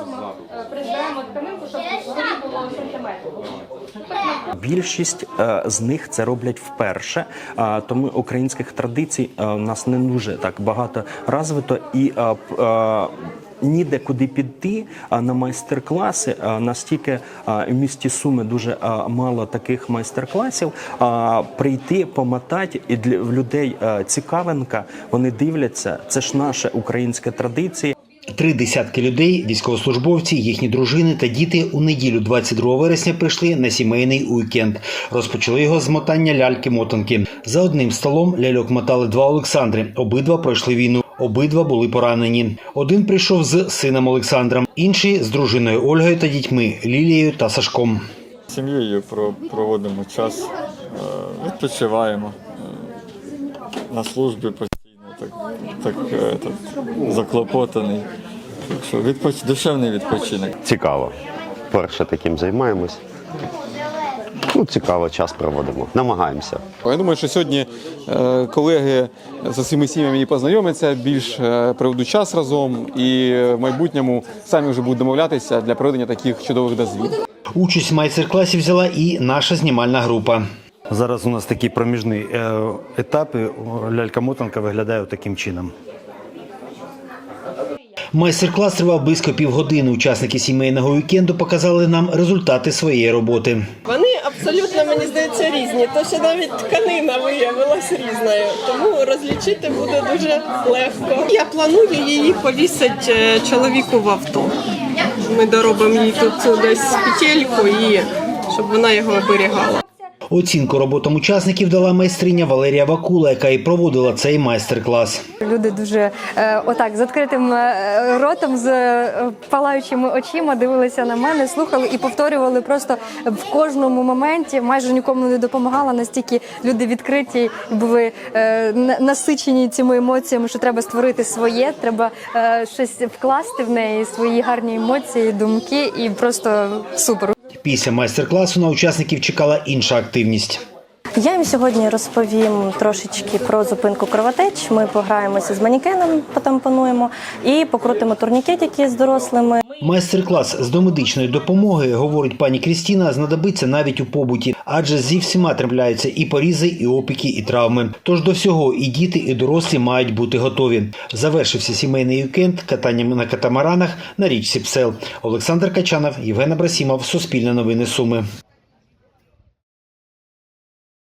е, прижимаємо тканинку, щоб вгорі було сантиметр. Більшість е, з них це роблять вперше, тому українських традицій е, у нас не дуже так багато розвито і ніде куди піти на майстер-класи. Настільки в місті Суми дуже мало таких майстер-класів. а Прийти, помотати, і для людей цікавинка. Вони дивляться. Це ж наша українська традиція. Три десятки людей, військовослужбовці, їхні дружини та діти у неділю 22 вересня прийшли на сімейний уікенд. Розпочали його з мотання ляльки-мотанки. За одним столом ляльок мотали два Олександри. Обидва пройшли війну. Обидва були поранені. Один прийшов з сином Олександром, інший з дружиною Ольгою та дітьми Лілією та Сашком. Сім'єю про- проводимо час, е, відпочиваємо. Е, На службі так, так, е, так заклопотаний. Так що відпоч... душевний відпочинок. цікаво. Перше таким займаємось. Ну, цікаво, час проводимо. Намагаємося. Я думаю, що сьогодні е, колеги за своїми сім'ями і познайомляться, більш е, проведуть час разом і в майбутньому самі вже будуть домовлятися для проведення таких чудових дозвіль. Участь в майстер-класі взяла і наша знімальна група. Зараз у нас такі проміжні е, етапи. Лялька-мотанка виглядає таким чином. Майстер-клас тривав близько півгодини. Учасники сімейного вікенду показали нам результати своєї роботи. Вони абсолютно, мені здається, різні. То ще навіть тканина виявилася різною, тому розлічити буде дуже легко. Я планую її повісити е, чоловіку в авто. Ми доробимо їй тут десь петельку і щоб вона його оберігала. Оцінку роботам учасників дала майстриня Валерія Вакула, яка і проводила цей майстер-клас. Люди дуже е, отак з відкритим е, ротом, з е, палаючими очима дивилися на мене, слухали і повторювали просто в кожному моменті. Майже нікому не допомагала. Настільки люди відкриті були насичені цими емоціями, що треба створити своє, треба щось вкласти в неї, свої гарні емоції, думки, і просто супер. Після майстер-класу на учасників чекала інша активність. Я їм сьогодні розповім трошечки про зупинку кровотеч. Ми пограємося з манікеном, потампонуємо і покрутимо турнікетики з дорослими. Майстер-клас з домедичної допомоги, говорить пані Крістіна, знадобиться навіть у побуті, адже зі всіма трапляються і порізи, і опіки, і травми. Тож до всього і діти, і дорослі мають бути готові. Завершився сімейний вікенд катанням на катамаранах на річці Псел. Олександр Качанов, Євген Абрасімов, Суспільне новини Суми.